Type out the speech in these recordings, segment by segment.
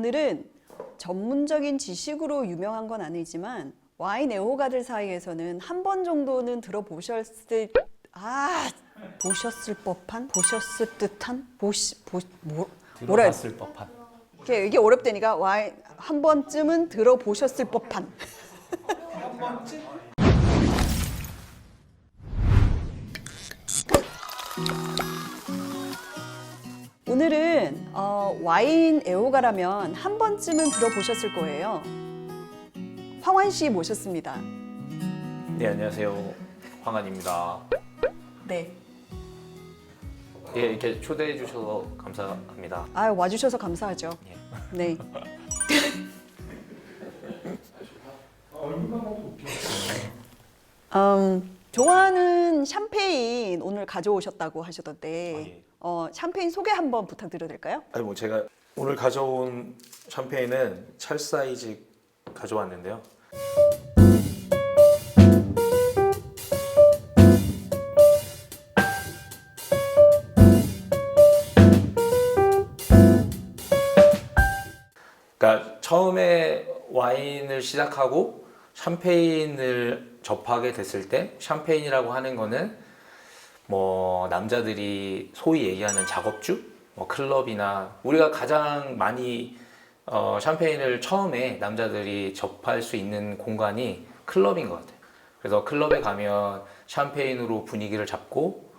오늘은 전문적인 지식으로 유명한 건 아니지만 와인 애호가들 사이에서는 한 번 정도는 들어보셨을 아 보셨을 법한 보셨을 듯한 보시 보 뭐, 뭐라 해야 돼? 들어봤을 법한. 이게, 이게 어렵다니까 와인 한 번쯤은 들어보셨을 법한 오늘은 어, 와인 애호가라면 한 번쯤은 들어보셨을 거예요. 황환 씨 모셨습니다. 네 안녕하세요 황한입니다. 네. 예 이렇게 초대해 주셔서 감사합니다. 아 와주셔서 감사하죠. 예. 네. 음, 좋아하는 샴페인 오늘 가져오셨다고 하셨던데 아, 예. 어, 샴페인 소개 한번 부탁드려도 될까요? 아니 뭐 제가 오늘 가져온 샴페인은 찰 사이즈 가져왔는데요. 그러니까 처음에 와인을 시작하고 샴페인을 접하게 됐을 때 샴페인이라고 하는 거는 뭐 남자들이 소위 얘기하는 작업주, 뭐 클럽이나 우리가 가장 많이 어, 샴페인을 처음에 남자들이 접할 수 있는 공간이 클럽인 것 같아요. 그래서 클럽에 가면 샴페인으로 분위기를 잡고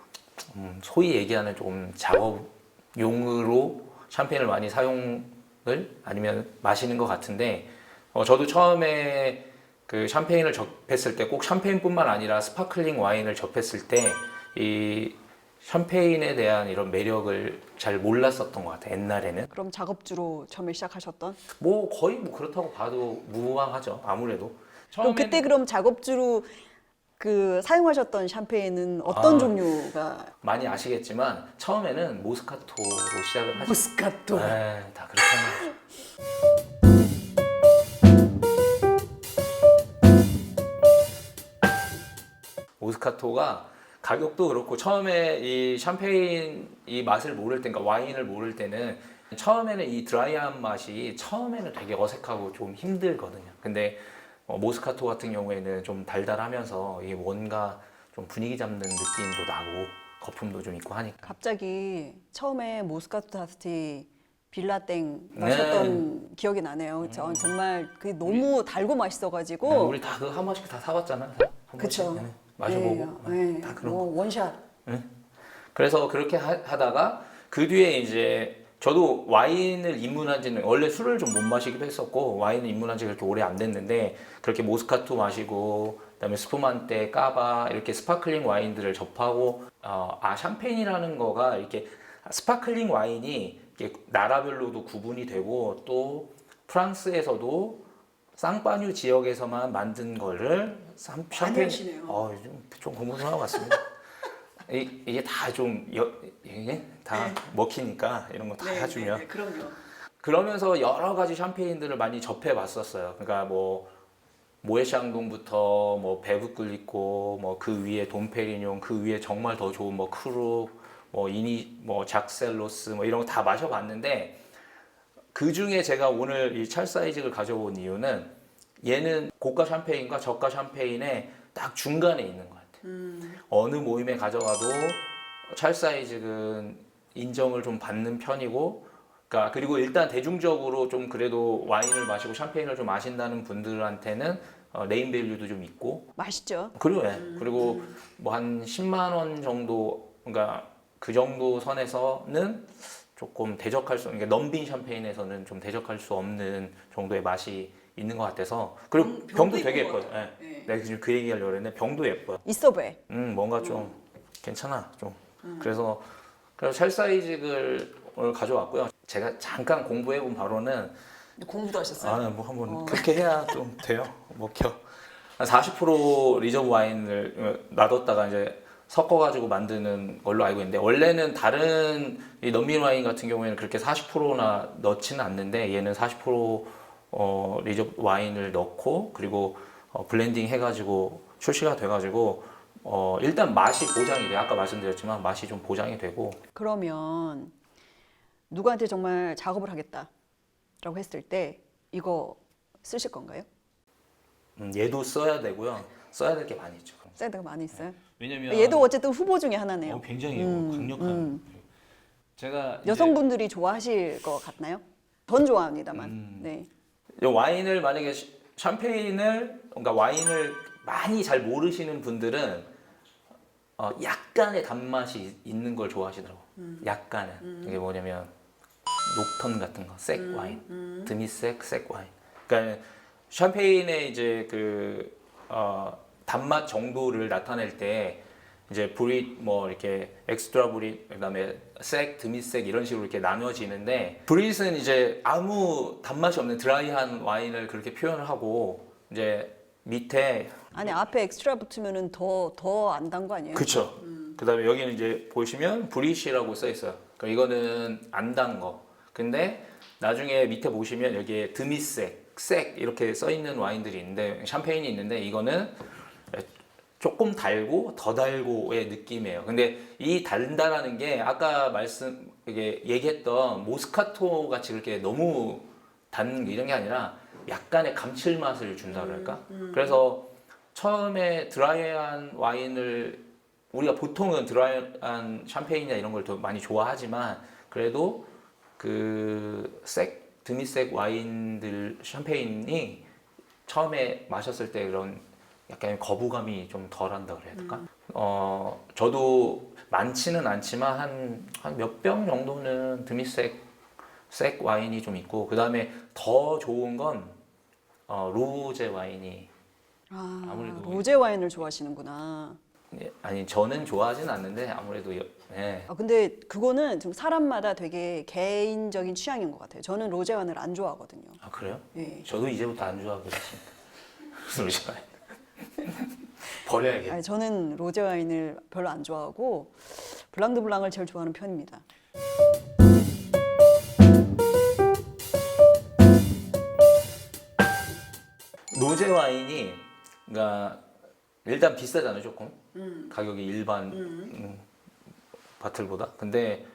음, 소위 얘기하는 조금 작업용으로 샴페인을 많이 사용을 아니면 마시는 것 같은데 어, 저도 처음에 그 샴페인을 접했을 때 꼭 샴페인뿐만 아니라 스파클링 와인을 접했을 때 이 샴페인에 대한 이런 매력을 잘 몰랐었던 것 같아요. 옛날에는 그럼 작업주로 처음에 시작하셨던? 뭐 거의 뭐 그렇다고 봐도 무방하죠. 아무래도 그럼 그때 그럼 작업주로 그 사용하셨던 샴페인은 어떤 아. 종류가 많이 아시겠지만 처음에는 모스카토로 시작을 하죠. 모스카토. 네, 다 하는 모스카토가 가격도 그렇고 처음에 이 샴페인 이 맛을 모를 때, 그러니까 와인을 모를 때는 처음에는 이 드라이한 맛이 처음에는 되게 어색하고 좀 힘들거든요. 근데 어, 모스카토 같은 경우에는 좀 달달하면서 이게 뭔가 좀 분위기 잡는 느낌도 나고 거품도 좀 있고 하니까. 갑자기 처음에 모스카토 다스티 빌라땡 네. 마셨던 기억이 나네요. 저 정말 그게 너무 달고 네, 맛있어가지고 우리 다 그 한 번씩 다 사봤잖아. 한 그쵸. 네, 마셔보고 네, 네. 다 그런 뭐 원샷. 그래서 그렇게 하, 다가그 뒤에 이제 저도 와인을 입문한 지는 원래 술을 좀 못 마시기도 했었고 와인을 입문한 지 그렇게 오래 안 됐는데 그렇게 모스카토 마시고 그다음에 스푸만테, 까바 이렇게 스파클링 와인들을 접하고 어, 아 샴페인이라는 거가 이렇게 스파클링 와인이 이렇게 나라별로도 구분이 되고 또 프랑스에서도 쌍파뉴 지역에서만 만든 거를 샴- 샴페인. 어, 좀, 좀 공부 좀 하고 왔습니다. 이, 이게 다 좀 이게 다 먹히니까 이런 거다 해주면 네, 그럼요. 그러면서 여러 가지 샴페인들을 많이 접해 봤었어요. 그러니까 뭐 모에샹동부터 뭐 베브클리코 뭐 그 위에 돈페리뇽 그 위에 정말 더 좋은 뭐 크루 뭐 이니 뭐 작셀로스 뭐 이런 거 다 마셔봤는데 그 중에 제가 오늘 이 찰사이직을 가져온 이유는 얘는 고가 샴페인과 저가 샴페인의 딱 중간에 있는 것 같아요. 어느 모임에 가져가도 찰사이직은 인정을 좀 받는 편이고, 그러니까 그리고 일단 대중적으로 좀 그래도 와인을 마시고 샴페인을 좀 마신다는 분들한테는 어, 네임밸류도 좀 있고, 맛있죠. 그리고 예. 그리고 뭐 한 10만 원 정도 그러니까 그 정도 선에서는 조금 대적할 수 그러니까 넘빈 샴페인에서는 좀 대적할 수 없는 정도의 맛이 있는 것 같아서 그리고 병- 병도 병도 되게 예뻐요. 예. 네. 내가 지금 그 얘기하려고 했는데 병도 예뻐요. 있어 배. 음 뭔가 좀 괜찮아 좀. 음. 그래서 그래서 찰사이직을 오늘 가져왔고요. 제가 잠깐 공부해본 바로는 공부도 하셨어요. 아, 뭐 한번 어. 그렇게 해야 좀 돼요. 먹혀. 한40% 리저브 와인을 어, 놔뒀다가 이제 섞어가지고 만드는 걸로 알고 있는데 원래는 다른 이 넘빈 와인 같은 경우에는 그렇게 40%나 넣지는 않는데 얘는 40% 어, 리저브 와인을 넣고 그리고 어, 블렌딩 해가지고 출시가 돼가지고 어, 일단 맛이 보장이 돼요. 아까 말씀드렸지만 맛이 좀 보장이 되고 그러면 누구한테 정말 작업을 하겠다. 했을 때 이거 쓰실 건가요? 음, 얘도 써야 되고요. 써야 될 게 많이 있죠. 그럼. 사이드가 많이 있어요. 왜냐면 얘도 어쨌든 후보 중에 하나네요. 어, 굉장히 음, 강력한. 음. 제가 이제 여성분들이 좋아하실 것 같나요? 전 좋아합니다만. 음. 네. 이 와인을 만약에 시- 샴페인을 그러니까 와인을 많이 잘 모르시는 분들은 어, 약간의 단맛이 있는 걸 좋아하시더라고. 음. 약간은 이게 뭐냐면 녹턴 같은 거, 색 음. 와인, 드미색 색 와인. 그러니까 샴페인의 이제 그 어, 단맛 정도를 나타낼 때 이제 브릿 뭐 이렇게 엑스트라 브릿 그다음에 색, 드미색 이런 식으로 이렇게 나눠지는데 브릿은 이제 아무 단맛이 없는 드라이한 와인을 그렇게 표현을 하고 이제 밑에 아니 앞에 엑스트라 붙으면은 더 더 안 단 거 아니에요? 그쵸. 그다음에 여기는 이제 보시면 브릿이라고 써 있어요. 그러니까 이거는 안 단 거. 근데 나중에 밑에 보시면 여기에 드미색, 색 이렇게 써 있는 와인들이 있는데 샴페인이 있는데 이거는 조금 달고 더 달고의 느낌이에요. 근데 이 달다라는 게 아까 말씀 이게 얘기했던 모스카토 같이 그렇게 너무 단 이런 게 아니라 약간의 감칠맛을 준다 그럴까? 그래서 처음에 드라이한 와인을 우리가 보통은 드라이한 샴페인이나 이런 걸 더 많이 좋아하지만 그래도 그 색, 드미색 와인들 샴페인이 처음에 마셨을 때 그런 약간 거부감이 좀 덜한다 그래야 될까? 어, 저도 많지는 않지만 한 한 몇 병 정도는 드미색 색 와인이 좀 있고 그 다음에 더 좋은 건 어, 로제 와인이 아, 아무래도 로제 와인을 좋아하시는구나. 예, 아니 저는 좋아하진 않는데 아무래도 여, 예. 아, 근데 그거는 좀 사람마다 되게 개인적인 취향인 것 같아요. 저는 로제 와인을 안 좋아하거든요. 아 그래요? 예. 저도 이제부터 안 좋아하고 있습니다. 로제 와인 버려야겠. 아니, 저는 로제 와인을 별로 안 좋아하고 블랑드 블랑을 제일 좋아하는 편입니다. 로제 와인이 그러니까 일단 비싸잖아요 조금. 가격이 일반 음, 바틀보다. 근데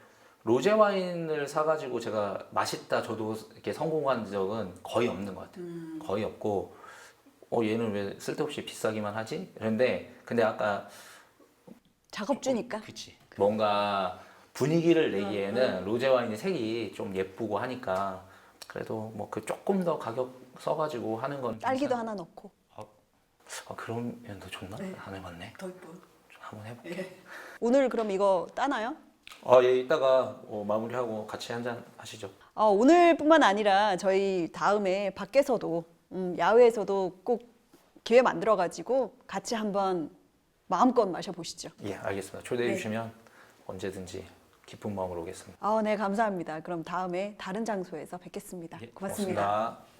로제 와인을 사가지고 제가 맛있다 저도 이렇게 성공한 적은 거의 없는 것 같아요. 거의 없고 어 얘는 왜 쓸데없이 비싸기만 하지 그런데 근데 아까 작업주니까. 그치 뭔가 분위기를 내기에는 로제 와인의 색이 좀 예쁘고 하니까 그래도 뭐 그 조금 더 가격 써가지고 하는 건 딸기도 하나 넣고. 아 그러면 더 좋나? 안 해봤네. 더 이뻐. 한번 해볼게. 오늘 그럼 이거 따나요? 아, 예, 이따가 어, 마무리하고 같이 한잔 하시죠. 어, 오늘뿐만 아니라 저희 다음에 밖에서도 음, 야외에서도 꼭 기회 만들어 가지고 같이 한번 마음껏 마셔 보시죠. 예, 알겠습니다. 초대해 네. 주시면 언제든지 기쁜 마음으로 오겠습니다. 아, 네, 감사합니다. 그럼 다음에 다른 장소에서 뵙겠습니다. 예, 고맙습니다. 고맙습니다.